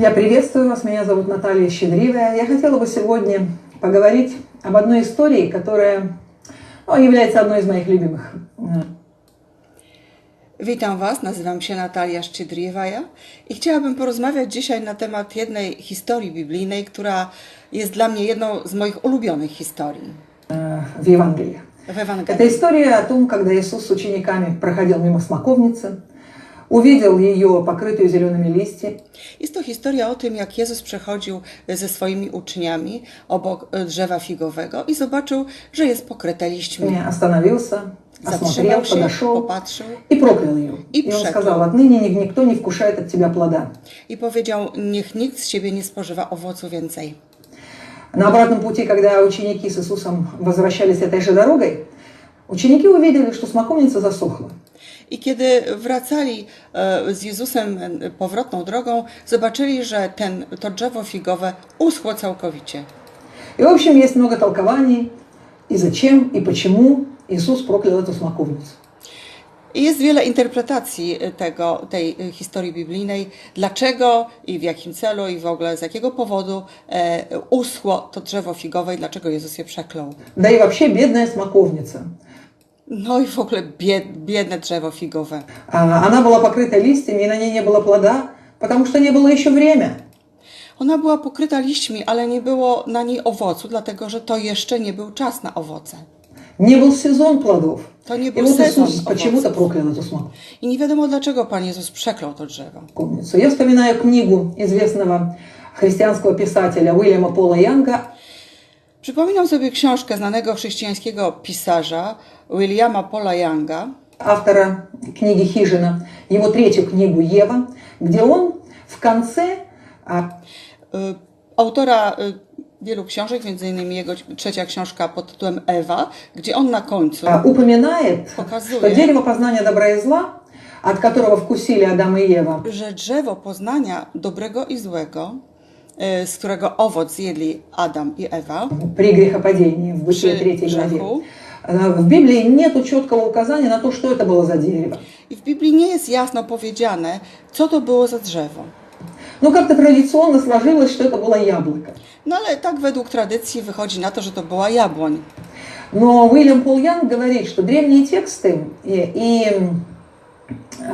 Я приветствую вас, меня зовут Наталья Щедривая. Я хотела бы сегодня поговорить об одной истории, которая ну, является одной из моих любимых. Witam Was, nazywam się Natalia Szczydriewaja i chciałabym porozmawiać dzisiaj na temat jednej historii biblijnej, która jest dla mnie jedną z moich ulubionych historii в Евангелии. w Это Ewangelii. история о том, когда Иисус с учениками проходил мимо смоковницы, увидел ее покрытую зелеными листьями, Jest to historia o tym, jak Jezus przechodził ze swoimi uczniami obok e, drzewa figowego i zobaczył, że jest pokryte liśćmi. остановился, осмотрел, Zatrzymał się, подошел popatrzył и проклял ее. И И он проклял. сказал, отныне ни- никто не вкушает от тебя плода. i powiedział: Niech nikt z ciebie nie spożywa owocu więcej. На обратном пути, когда ученики с Иисусом возвращались этой же дорогой, ученики увидели, что смоковница засохла. I kiedy wracali e, z Jezusem e, powrotną drogą, zobaczyli, że ten, to drzewo figowe uschło całkowicie. И, в общем, есть много толкований, и зачем, и почему Иисус проклял эту смоковницу. I jest wiele interpretacji e, tego, tej e, historii biblijnej, dlaczego i w jakim celu i w ogóle z jakiego powodu e, uschło to drzewo figowe i dlaczego Jezus je przeklął. Да и вообще бедная смоковница. No i w ogóle bied, biedne drzewo figowe. А, Она была покрыта листьями, и на ней не было плода, потому что не было еще время. Ona była pokryta liśćmi, ale nie było na niej owocu, dlatego że to jeszcze nie był czas na owoce. Не был сезон плодов. To nie И był вот sezon Иисус почему-то owoców. проклял эту смоковницу. I nie wiadomo dlaczego Pan Jezus przeklął to drzewo. Я вспоминаю книгу известного христианского писателя Уильяма Пола Янга Przypominam sobie książkę znanego chrześcijańskiego pisarza Williama Paula Younga, автора книги «Хижина», его третью книгу «Ева», где он в конце а, y, autora y, wielu książek, między innymi jego trzecia książka pod tytułem Ewa, gdzie on na końcu а, упоминает, Показывает. что дерево познания добра и зла, от которого вкусили Адам и Ева, że drzewo poznania dobrego i złego, y, z którego owoc zjedli Adam i Ewa, при грехопадении в Бытие przy 3 главе. А, В Библии нет четкого указания на то, что это было за дерево. I w Biblii nie jest jasno powiedziane, co to było za drzewo. Но как-то традиционно сложилось, что это было яблоко. No ale tak według tradycji wychodzi na to, że to była jabłoń. Но Уильям Пол Янг говорит, что древние тексты и, и, м,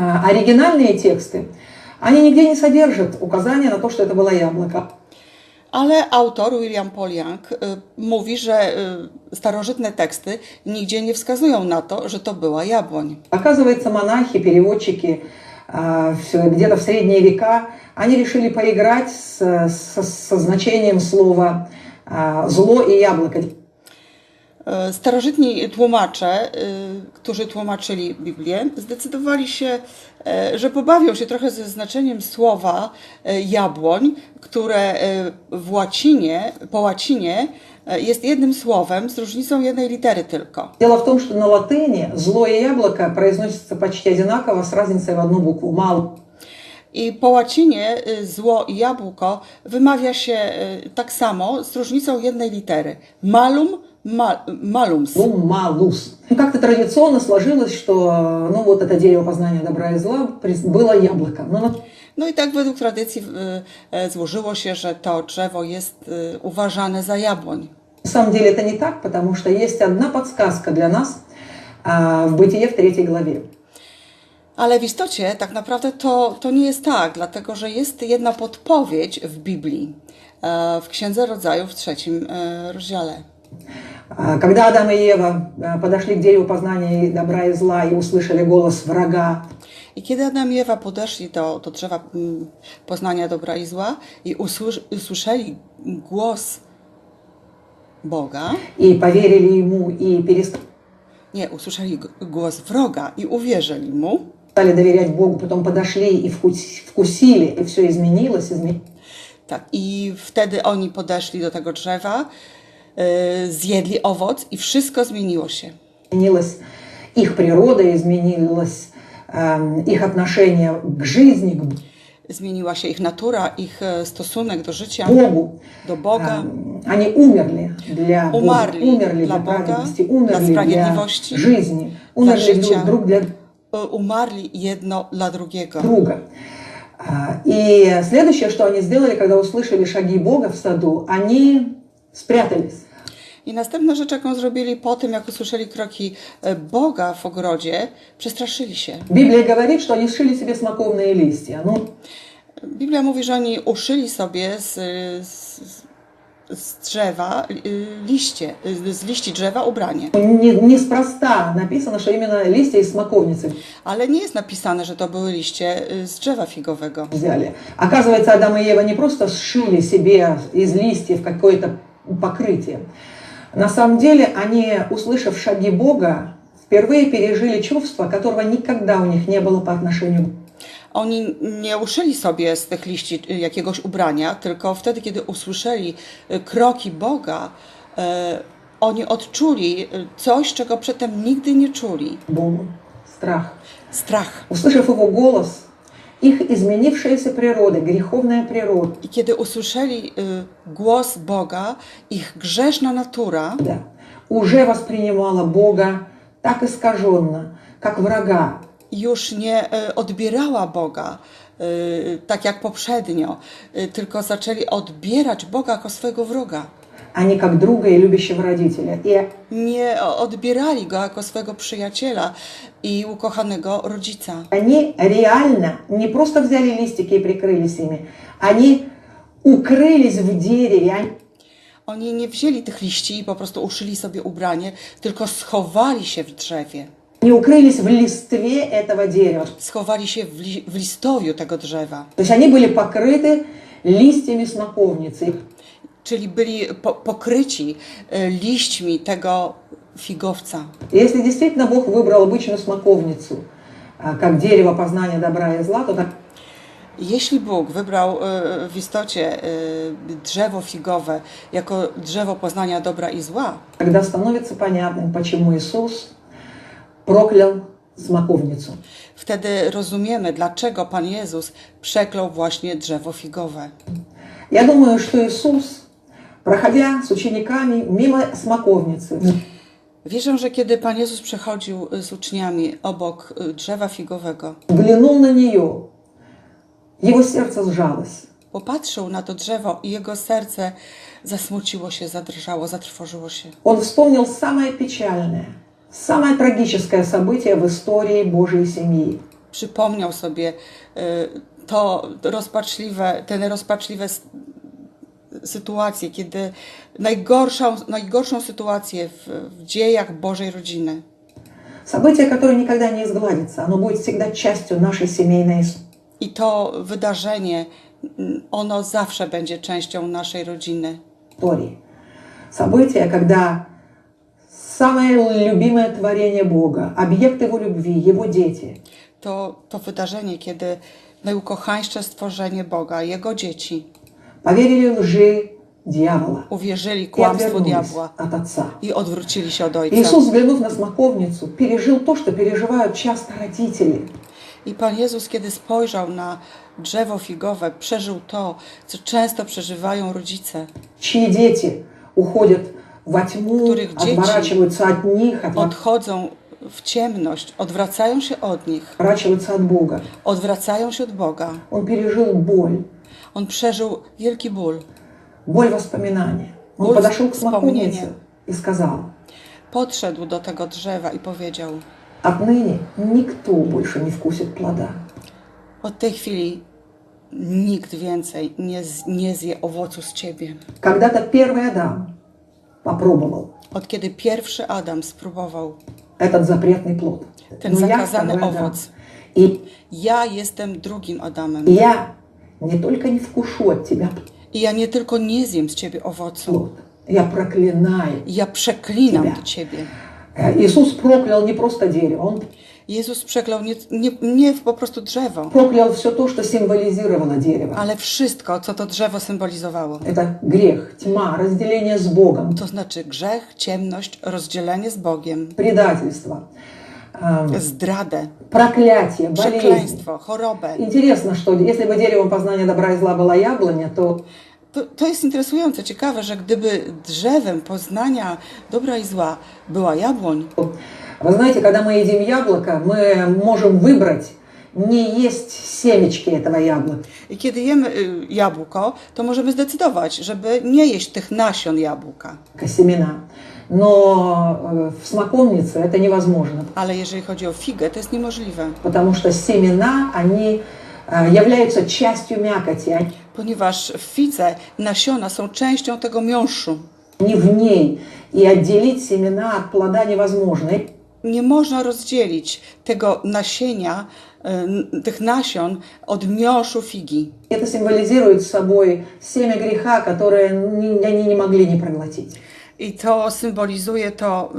а, оригинальные тексты, они нигде не содержат указания на то, что это было яблоко. Ale autor William y, mówi, że starożytne teksty nigdzie nie wskazują na to, że to była jabłoń. Оказывается, монахи, переводчики а, где-то в средние века, они решили поиграть с- со, со значением слова а, зло и яблоко. Y, Starożytni tłumacze, y, którzy tłumaczyli Biblię, zdecydowali się, y, że pobawią się trochę ze znaczeniem słowa y, jabłoń, które y, w łacinie, po łacinie y, jest jednym słowem z różnicą jednej litery tylko. Дело в том, что на латыни зло и яблоко произносится почти одинаково с разницей в одну букву «мал». I po łacinie y, zło i jabłko wymawia się y, tak samo z różnicą jednej litery. Malum, ma, malums. Лум малус. Ну, Как-то традиционно сложилось, что ну, вот это дерево познания добра и зла было яблоко. Но на No i tak według tradycji złożyło się, że to drzewo jest uważane za jabłoń. самом деле это не так, потому что есть одна подсказка для нас а, в Бытие в третьей главе. Ale w istocie tak naprawdę to, to nie jest tak, dlatego że jest jedna podpowiedź w Biblii, e, w Księdze Rodzaju w trzecim e, rozdziale. А, Когда Адам и Ева а, подошли к дереву познания добра и зла и услышали голос врага, I kiedy Adam i Ewa podeszli do, do drzewa mm, poznania dobra i zła i usłysz, usłyszeli głos Boga, и поверили ему, и перестали nie, usłyszeli g- głos wroga i uwierzyli mu, доверять Богу, потом подошли и вкус- вкусили, и все изменилось, изме- tak, i wtedy oni podeszli do tego drzewa, e, zjedli owoc i wszystko zmieniło się. изменилась их природа, изменилось эм, их отношение к жизни, к Zmieniła się ich natura, ich e, stosunek do życia, Богу. do Boga. Эм, Они умерли для Бога, Умерли умерли для для Бога, праведности, для умерли для справедливости, жизни, для умерли życia. друг, друг для E, Umarli jedno dla drugiego. друга. А, И следующее, что они сделали, когда услышали шаги Бога в саду, они спрятались. I następna rzecz, jaką zrobili po tym, jak usłyszeli kroki e, Boga w ogrodzie, przestraszyli się. Библия говорит, что они сшили себе смоковные листья. Ну, Biblia mówi, że oni uszyli sobie z, z, z drzewa y, liście, y, z liści drzewa ubranie. не, неспроста написано, что именно листья из смоковницы Ale nie jest napisane, że to były liście y, z drzewa figowego. взяли. Оказывается, Адам и Ева не просто сшили себе из листьев какое-то покрытие. На самом деле, они, услышав шаги Бога, впервые пережили чувство, которого никогда у них не было по отношению к Oni nie uszyli sobie z tych liści y, jakiegoś ubrania, tylko wtedy, kiedy usłyszeli y, kroki Boga, y, oni odczuli y, coś, czego przedtem nigdy nie czuli. Богу. Страх. Strach. Услышав его голос, их изменившаяся природа, греховная природа, I kiedy usłyszeli y, głos Boga, ich grzeszna natura да, уже воспринимала Бога так искаженно, как врага, już nie y, odbierała Boga y, tak jak poprzednio, y, tylko zaczęli odbierać Boga jako swojego wroga. А не как друга и любящего родителя. И Nie o- odbierali go jako swojego przyjaciela i ukochanego rodzica. они реально не просто взяли листики и прикрылись ими, они укрылись в дереве, они Oni nie wzięli tych liści i po prostu uszyli sobie ubranie, tylko schowali się w drzewie. они укрылись в листве этого дерева. Schowali się w, li- w listowiu tego drzewa. То есть они были покрыты листьями смоковницы. Czyli byli po, pokryci e, liśćmi tego figowca. И Если действительно Бог выбрал обычную смоковницу, а, как дерево познания добра и зла, то так Jeśli Bóg wybrał e, w istocie e, drzewo figowe jako drzewo poznania dobra i zła, тогда становится понятным, почему Иисус проклял смоковницу. wtedy rozumiemy, dlaczego Pan Jezus przeklął właśnie drzewo figowe. Я думаю, что Иисус, проходя с учениками мимо смоковницы, Wierzę, że kiedy Pan Jezus przechodził z uczniami obok e, drzewa figowego, взглянул на нее, его сердце сжалось. popatrzył na to drzewo i jego serce zasmuciło się, zadrżało, zatrwożyło się. Он вспомнил самое печальное, самое трагическое событие в истории Божьей семьи. Przypomniał sobie e, to rozpaczliwe, ten rozpaczliwe s- sytuacje, kiedy najgorszą, najgorszą sytuację w, w dziejach Bożej rodziny. Событие, которое никогда не изгладится, оно будет всегда частью нашей семейной истории. I to wydarzenie, mm, ono zawsze będzie częścią naszej rodziny. истории. Событие, когда самое любимое творение Бога, объект Его любви, Его дети, To, to wydarzenie, kiedy najukochańsze stworzenie Boga, Jego dzieci, поверили лжи дьявола uwierzyli и kłamstwu отвернулись diabła от Отца. i odwrócili się od Ojca. Иисус, взглянув на смоковницу, пережил то, что переживают часто родители. I Pan Jezus, kiedy spojrzał na drzewo figowe, przeżył to, co często przeżywają rodzice. чьи дети уходят во тьму, Których dzieci отворачиваются от них, Odchodzą w ciemność, odwracają się od nich, отворачиваются от Бога. odwracają się od Boga. Он пережил боль, On przeżył wielki ból. боль воспоминания. Он Боль подошел к вспомнения. смоковнице и сказал, Podszedł do tego drzewa i powiedział: отныне никто больше не вкусит плода. Od tej chwili nikt więcej nie, z- nie zje owocu z ciebie. Когда-то первый Адам попробовал Od kiedy pierwszy Adam spróbował, Этот запретный плод. ten Но я zakazany Адам. owoc, И ja jestem drugim Adamem. я не только не вкушу от тебя I ja nie tylko nie zjem z ciebie owocu, плод, я проклинаю. ja przeklinam Ciebie. do ciebie. Э, Иисус проклял не просто дерево, Он Jezus przeklął nie, nie, nie po prostu drzewo, проклял все то, что символизировало дерево. ale wszystko, co to drzewo symbolizowało. Это грех, тьма, разделение с Богом, To znaczy grzech, ciemność, rozdzielenie z Bogiem, предательство, эм, zdradę, проклятие, болезнь. przekleństwo, chorobę. Интересно, что если бы деревом познания добра и зла была яблоня, то To, to jest interesujące, ciekawe, że gdyby drzewem poznania dobra i zła była jabłoń, Вы знаете, когда мы едим яблоко, мы можем выбрать не есть семечки этого яблока. I kiedy jemy y, jabłko, to możemy zdecydować, żeby nie jeść tych nasion jabłka. семена. Но в смоковнице это невозможно, Ale jeżeli chodzi o figę, to jest niemożliwe, потому что семена, они являются частью мякоти, ponieważ w fidze nasiona są częścią tego miąższu. в ней. И отделить семена от плода невозможно. И Nie można rozdzielić tego nasienia, y, tych nasion od miąższu figi. Это символизирует собой семя греха, которое не- они не могли не проглотить. I to symbolizuje to,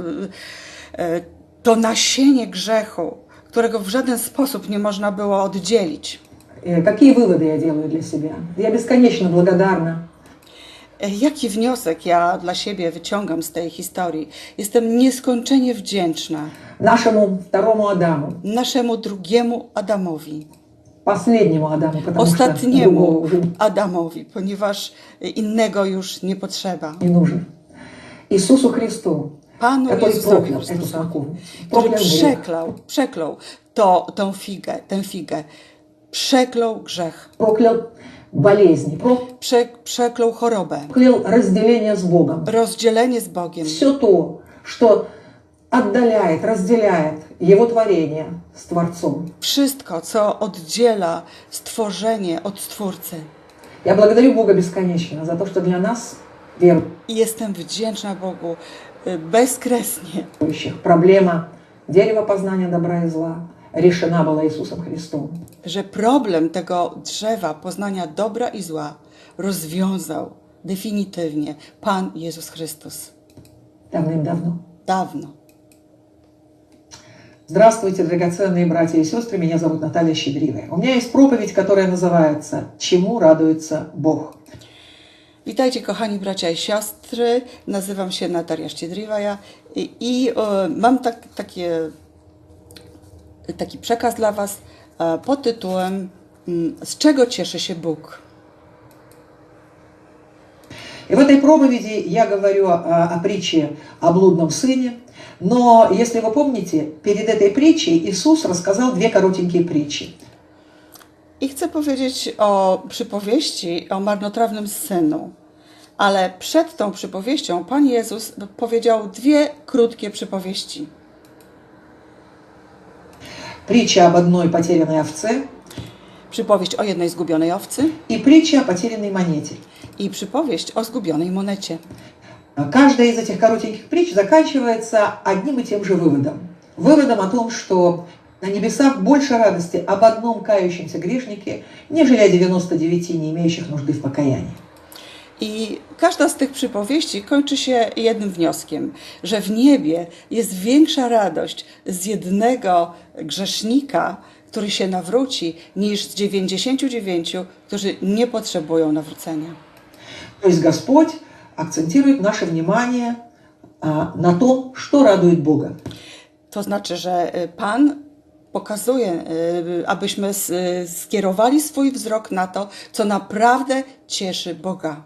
y, y, to nasienie grzechu, którego w żaden sposób nie można było oddzielić. Э, Какие выводы я делаю для себя? Я бесконечно благодарна E, Jaki wniosek ja dla siebie wyciągam z tej historii? Jestem nieskończenie wdzięczna нашему второму Адаму, naszemu drugiemu Adamowi, последнему Адаму, потому что другого ostatniemu уже Adamowi, ponieważ innego już nie potrzeba. не нужен. Иисусу Христу, Panu который Jezusowi проклял эту Chrystusowi, смоковницу, który проклял грех. przeklął, przeklął to, tą figę, tę figę, przeklął grzech, проклял болезни, prze, przeklął chorobę, проклял разделение с Богом. rozdzielenie z Bogiem. Все то, что отдаляет, разделяет Его творение с Творцом. Wszystko, co oddziela stworzenie od Stwórcy. Я благодарю Бога бесконечно за то, что для нас, I jestem wdzięczna Bogu y, bezkresnie, верующих, проблема дерева познания добра и зла решена была Иисусом Христом. że problem tego drzewa poznania dobra i zła rozwiązał definitywnie Pan Jezus Chrystus. Давным-давно. Dawno. Здравствуйте, драгоценные братья и сестры, меня зовут Наталья Щедривая. У меня есть проповедь, которая называется «Чему радуется Бог?». Witajcie kochani bracia i siostry, nazywam się Natalia Szciedriwaja i, i e, mam tak, takie, taki przekaz dla Was e, pod tytułem mm, Z czego cieszy się Bóg? И в этой проповеди я говорю о, о притче о блудном сыне, но, если вы помните, перед этой притчей Иисус рассказал две коротенькие притчи. I chcę powiedzieć o przypowieści o marnotrawnym synu. Ale przed tą przypowieścią Pan Jezus powiedział dwie krótkie przypowieści. Притча об одной потерянной овце Przypowieść o jednej zgubionej owcy и притча о потерянной монете. i przypowieść o zgubionej monecie. Каждая из этих коротеньких притч заканчивается одним и тем же выводом. Выводом о том, что на небесах больше радости об одном кающемся грешнике, нежели о 99 не имеющих нужды в покаянии. I każda z tych przypowieści kończy się jednym wnioskiem, że w niebie jest większa radość z jednego grzesznika, który się nawróci, niż z 99, którzy nie potrzebują nawrócenia. То есть Господь акцентирует наше внимание а, на том, что радует Бога. To znaczy, że y, Pan pokazuje, y, abyśmy s- y, skierowali swój wzrok na to, co naprawdę cieszy Boga.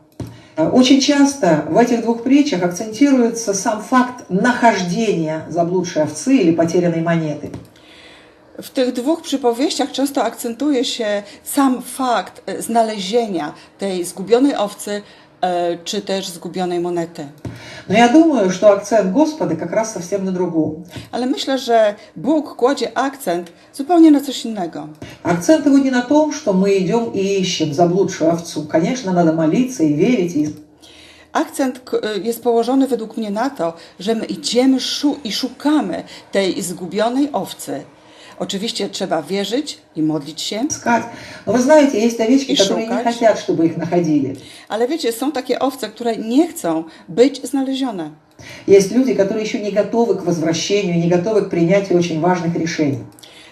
А, Очень часто в этих двух притчах акцентируется сам факт нахождения заблудшей овцы или потерянной монеты. W tych dwóch przypowieściach często akcentuje się sam fakt e, znalezienia tej zgubionej owcy czy też zgubionej monety. Но я думаю, что акцент Господа как раз совсем на другом. Ale myślę, że Bóg kładzie akcent zupełnie na coś innego. Акцент его не на том, что мы идем и ищем заблудшую овцу. Конечно, надо молиться и верить. И... Akcent k- e, jest położony według mnie na to, że my idziemy szu- i szukamy tej zgubionej owcy. Oczywiście trzeba wierzyć i modlić się, искать. Но вы знаете, есть овечки, И которые не шукать. хотят, чтобы их находили. ale wiecie, są takie owce, które nie chcą być znalezione. Есть люди, которые еще не готовы к возвращению, не готовы к принятию очень важных решений.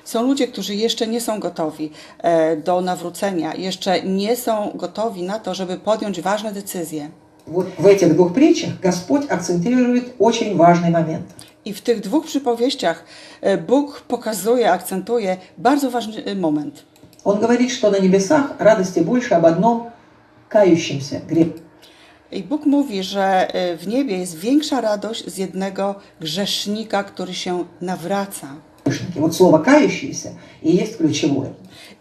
Są ludzie, którzy jeszcze nie są gotowi e, do nawrócenia, jeszcze nie są gotowi na to, żeby podjąć ważne decyzje. Вот в этих двух притчах Господь акцентирует очень важный момент. I w tych dwóch przypowieściach e, Bóg pokazuje, akcentuje bardzo ważny e, moment. Он говорит, что на небесах радости больше об одном кающемся грехе. I Bóg mówi, że e, w niebie jest większa radość z jednego grzesznika, który się nawraca. Вот слово «кающийся» и есть ключевое.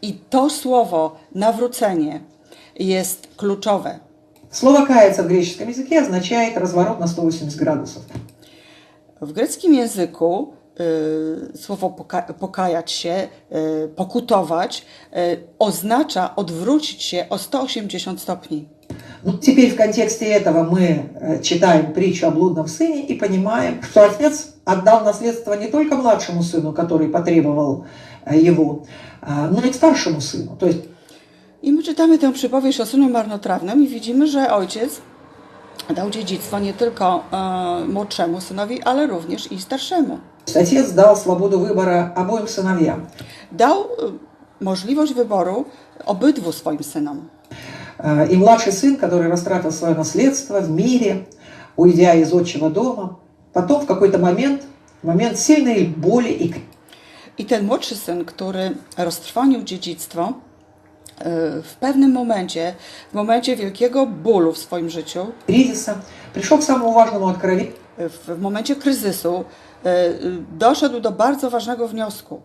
I to słowo nawrócenie jest kluczowe. Слово «каяться» в греческом языке означает разворот на 180 градусов. W greckim języku y, słowo poka pokajać się, y, pokutować y, oznacza odwrócić się o 180 stopni. Ну, теперь в контексте этого мы э, читаем притчу о блудном сыне и понимаем, что отец отдал наследство не только младшему сыну, который потребовал э, его, а, но и старшему сыну. То есть I my czytamy tę przypowieść o synu marnotrawnym i widzimy, że ojciec dał dziedzictwo nie tylko e, młodszemu synowi, ale również i starszemu. отец дал свободу выбора обоим сыновьям. Dał e, możliwość wyboru obydwu swoim synom. Э, И младший сын, который растратил свое наследство в мире, уйдя из отчего дома, потом в какой-то момент, в момент сильной боли и I ten młodszy syn, który roztrwonił dziedzictwo, e, w pewnym momencie, w momencie wielkiego bólu w swoim życiu, кризиса, пришел к самому важному откровению, w, w momencie kryzysu, e, doszedł do bardzo ważnego wniosku.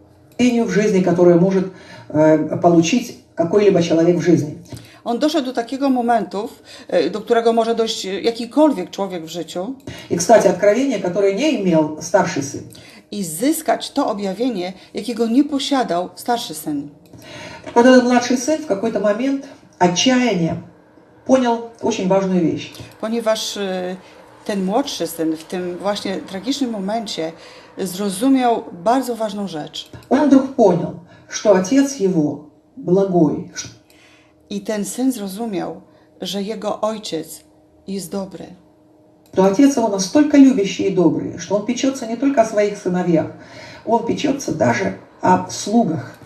в жизни, которое может э, получить какой-либо человек в жизни. On doszedł do takiego momentu, e, do którego może dojść jakikolwiek człowiek w życiu И, кстати, откровение, которое не имел старший сын. i zyskać to objawienie, jakiego nie posiadał starszy syn. Вот этот младший сын в какой-то момент отчаяния понял очень важную вещь. Ponieważ e, ten młodszy syn w tym właśnie tragicznym momencie zrozumiał bardzo ważną rzecz. Он вдруг понял, что отец его благой, I ten syn zrozumiał, że jego ojciec jest dobry, что отец его настолько любящий и добрый, что он печется не только о своих сыновьях, он печется даже о слугах.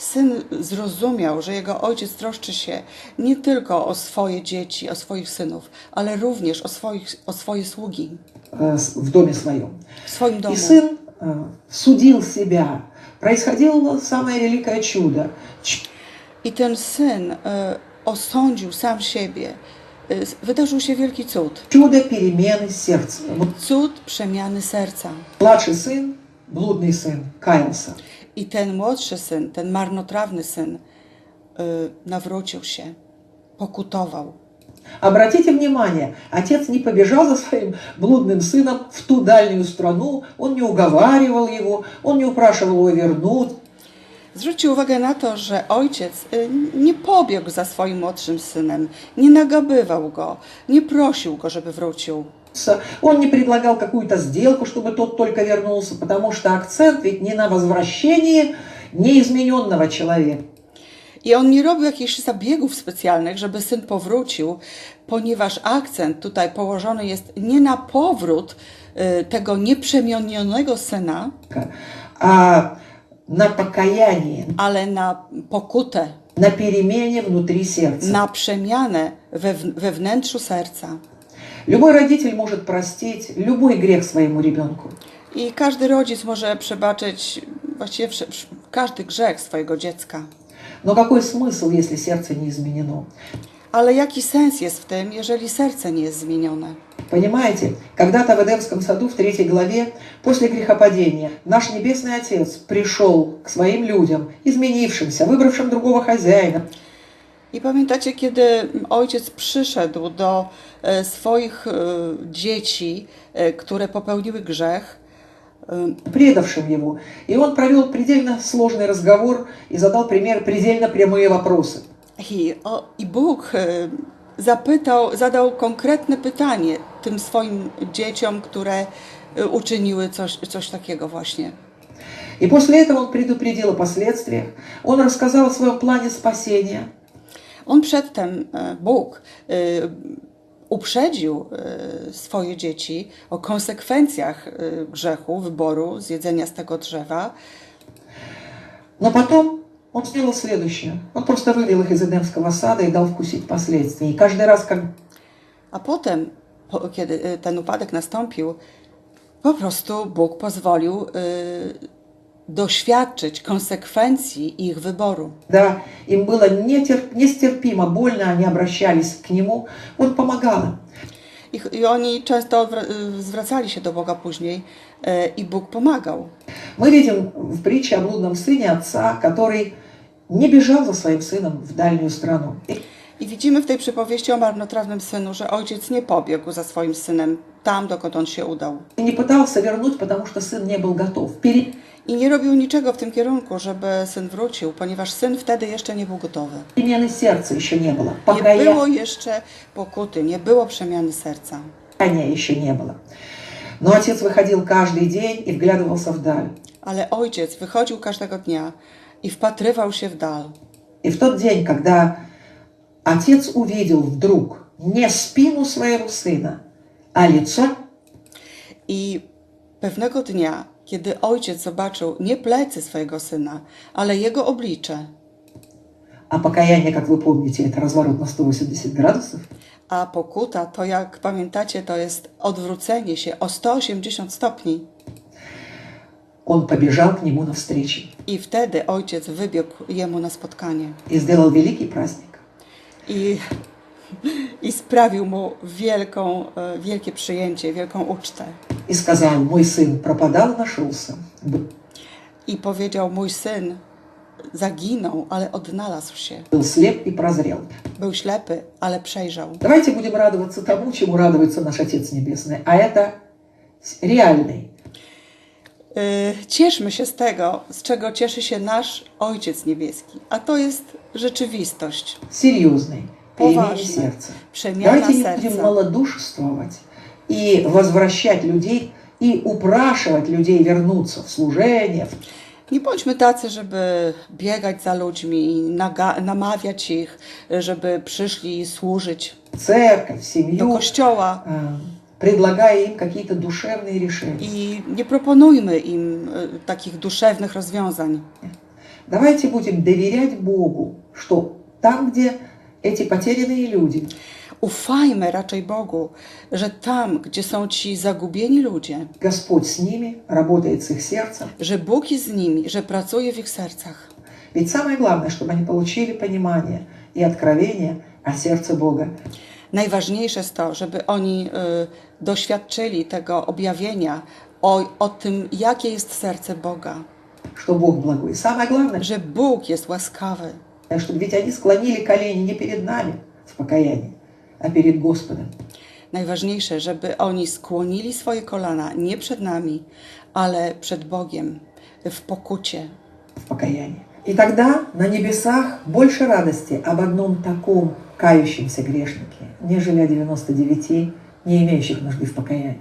Syn zrozumiał, że jego ojciec troszczy się nie tylko o swoje dzieci, o swoich synów, ale również o, swoich, o swoje sługi э, с- в доме своем. w swoim domu. И сын э, судил себя. Происходило самое великое чудо. Ч- I ten syn e, osądził sam siebie. E, wydarzył się wielki cud. Чудо перемены сердца. Вот Cud przemiany serca. Младший сын, блудный сын, каялся. I ten młodszy syn, ten marnotrawny syn, e, nawrócił się, pokutował. Обратите внимание, отец не побежал за своим блудным сыном в ту дальнюю страну, он не уговаривал его, он не упрашивал его вернуть. Zwróćcie uwagę na to, że ojciec y, nie pobiegł za swoim młodszym synem, nie nagabywał go, nie prosił go, żeby wrócił. Он не предлагал какую-то сделку, чтобы тот только вернулся, потому что акцент ведь не на возвращении неизмененного человека. I on nie robił jakichś zabiegów specjalnych, żeby syn powrócił, ponieważ akcent tutaj położony jest nie na powrót y, tego nieprzemienionego syna, а на покаяние, ale na pokutę, на перемене внутри сердца. na przemianę we, we wnętrzu serca. Любой родитель может простить любой грех своему ребенку. I każdy rodzic może przebaczyć właściwie wsz- każdy grzech swojego dziecka. Но какой смысл, если сердце не изменено? Ale jaki sens jest w tym, jeżeli serce nie jest zmienione? Понимаете, когда-то в Эдемском саду в третьей главе, после грехопадения, наш Небесный Отец пришел к своим людям, изменившимся, выбравшим другого хозяина, pamiętacie, kiedy ojciec przyszedł do e, swoich e, dzieci, e, które popełniły grzech, e, предавшим его. И он провел предельно сложный разговор и задал пример предельно прямые вопросы. i, o, i Bóg e, zapytał, zadał konkretne pytanie tym swoim dzieciom, które e, uczyniły coś, coś takiego właśnie. И после этого он предупредил о последствиях. Он рассказал о своем плане спасения. On przedtem, e, Bóg, e, uprzedził e, swoje dzieci o konsekwencjach e, grzechu, wyboru, zjedzenia z tego drzewa, Но потом он сделал следующее. Он просто вывел их из Эдемского сада и дал вкусить последствия. И каждый раз, как a potem, po, kiedy e, ten upadek nastąpił, po prostu Bóg pozwolił e, doświadczyć konsekwencji ich wyboru. Да, им было нетер- нестерпимо больно, они обращались к нему, он помогал им. I, i oni często odwra- y, zwracali się do Boga później e, i Bóg pomagał. Мы видим в притче о блудном сыне отца, который не бежал за своим сыном в дальнюю страну. И I widzimy w tej przypowieści o marnotrawnym synu, że ojciec nie pobiegł za swoim synem tam, dokąd on się udał. и не пытался вернуть, потому что сын не был готов. Пере- I nie robił niczego w tym kierunku, żeby syn wrócił, ponieważ syn wtedy jeszcze nie był gotowy. Перемены сердца еще не было. Nie było Покаяния jeszcze pokuty, nie było przemiany serca. еще не было. Но отец выходил каждый день и вглядывался вдаль. Ale ojciec wychodził każdego dnia i wpatrywał się w dal. И в тот день, когда отец увидел вдруг не спину своего сына, а лицо, I pewnego dnia, kiedy ojciec zobaczył nie plecy swojego syna, ale jego oblicze, а покаяние, как вы помните, это разворот на 180 градусов, a pokuta to, jak pamiętacie, to jest odwrócenie się o 180 stopni. он побежал к нему навстречу I wtedy ojciec wybiegł jemu na spotkanie и сделал великий праздник. i, i sprawił mu wielką, e, wielkie przyjęcie, wielką ucztę. И сказал, мой сын пропадал, нашелся. Б- I powiedział: Mój syn zaginął, ale odnalazł się. Был слеп и прозрел. Był ślepy, ale przejrzał. Давайте будем радоваться тому, чему радуется наш Отец Небесный. А это с- реальный, Y, Cieszmy się z tego, z czego cieszy się nasz Ojciec Niebieski, a to jest rzeczywistość, серьезный перемене Поважно. сердца. przemiana Давайте не будем serca. малодушествовать И возвращать людей, и упрашивать людей вернуться в служение, в Nie bądźmy tacy, żeby biegać za ludźmi i namawiać ich, żeby przyszli służyć церковь, в do семью, kościoła э, предлагая им какие-то душевные решения. i nie proponujmy im y, takich duszewnych rozwiązań. Давайте будем доверять Богу, что там, где эти потерянные люди, Ufajmy raczej Bogu, że tam, gdzie są ci zagubieni ludzie, Господь с ними, работает с их сердцем. że Bóg jest z nimi, że pracuje w ich sercach. Ведь самое главное, чтобы они получили понимание и откровение о сердце Бога. Najważniejsze jest to, żeby oni y, doświadczyli tego objawienia o, o tym, jakie jest serce Boga, что Бог благой. Самое главное, że Bóg jest łaskawy, чтобы ведь они склонили колени не перед нами в покаянии, а перед Господом. Najważniejsze, żeby oni skłonili swoje kolana nie przed nami, ale przed Bogiem w pokucie. в покаянии. И тогда на небесах больше радости об одном таком кающемся грешнике, нежели о 99, не имеющих нужды в покаянии.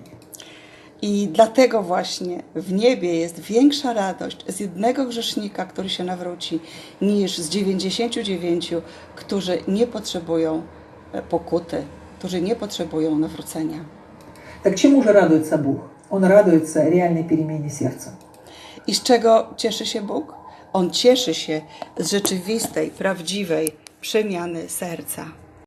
I dlatego właśnie w niebie jest większa radość z jednego grzesznika, który się nawróci, niż z 99, którzy nie potrzebują e, pokuty, którzy nie potrzebują nawrócenia. Так чему же радуется Бог? Он радуется реальной перемене сердца. I z czego cieszy się Bóg? On cieszy się z rzeczywistej, prawdziwej przemiany serca.